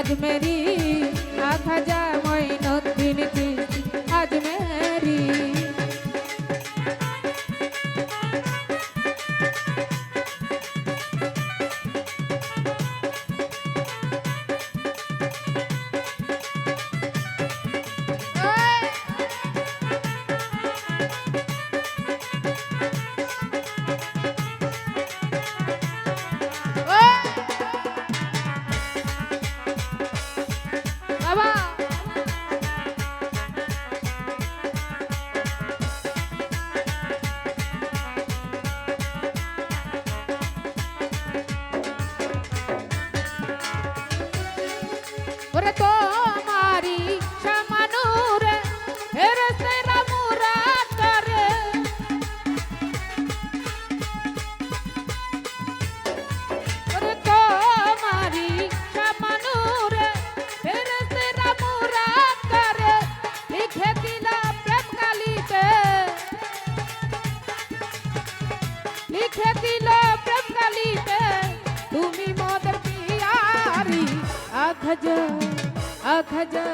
अजमेरी आखा जाए খাজা আ খাজা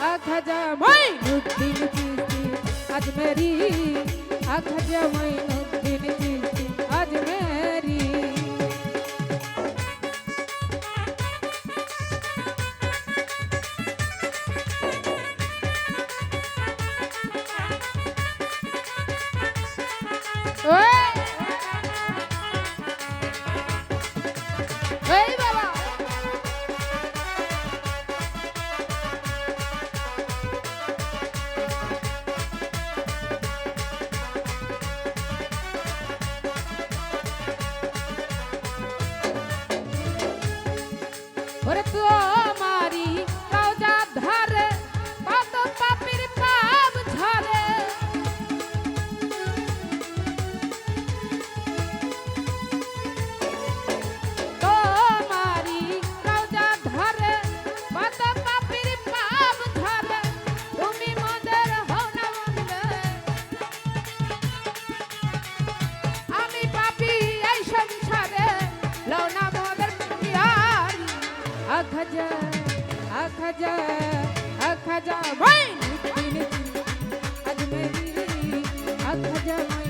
আ খাজা মই লুটি লুটি আজ মেরি আ খাজা মই ওরে তো আখাজা আখাজা আখাজা। ভাই আজ মেরি আখাজা ভাই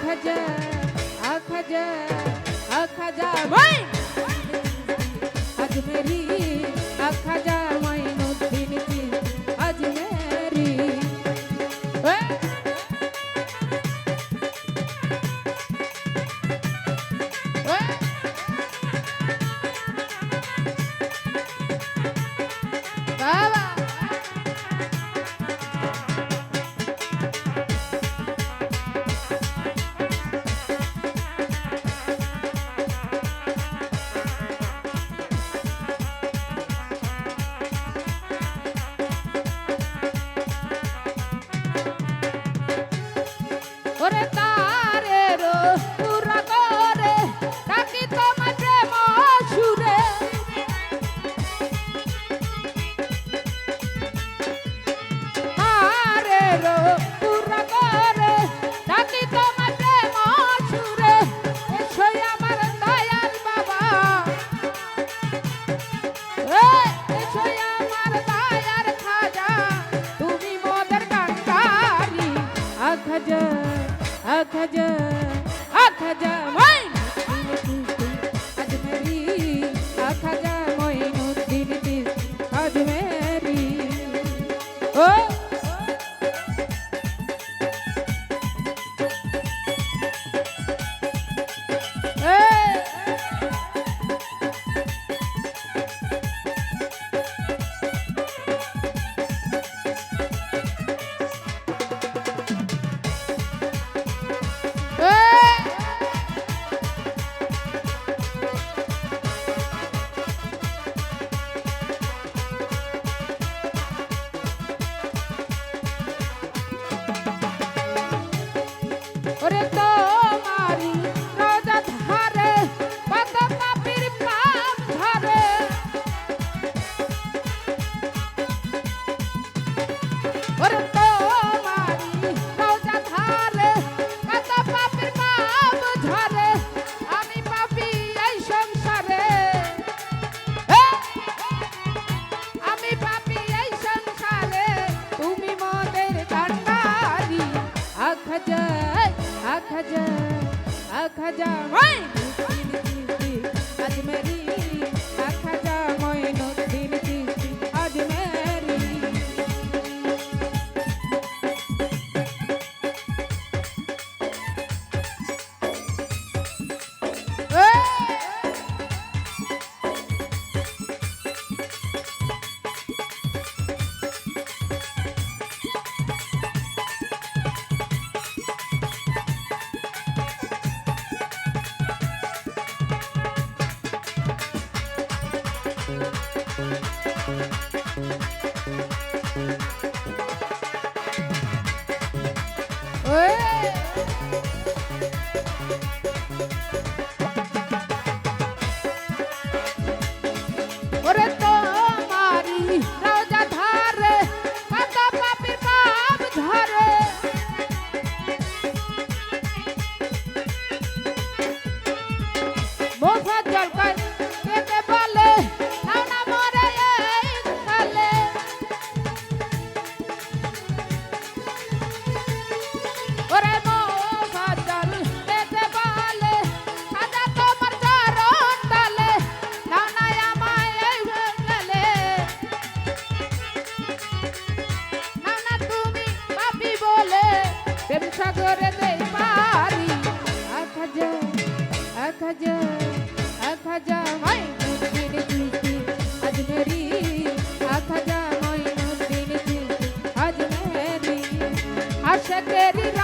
খাজা আ খাজা আ খাজা ভাই আজ মেরি আ খাজা খাজা আ খাজা হয় Bye. সাগরে দেই পারি। আখাজা আখাজা আখাজা মাইনুদ্দিন চিশতি আজমেরি আখাজা মাইনুদ্দিন চিশতি আজমেরি আশকেরি রাহা তুমি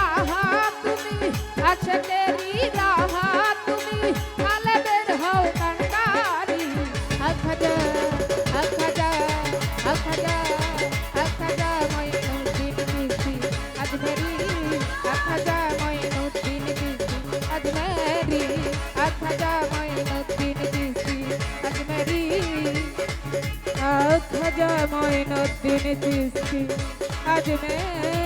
আখাজা মাইনুদ্দিন চিশতি আজমেরি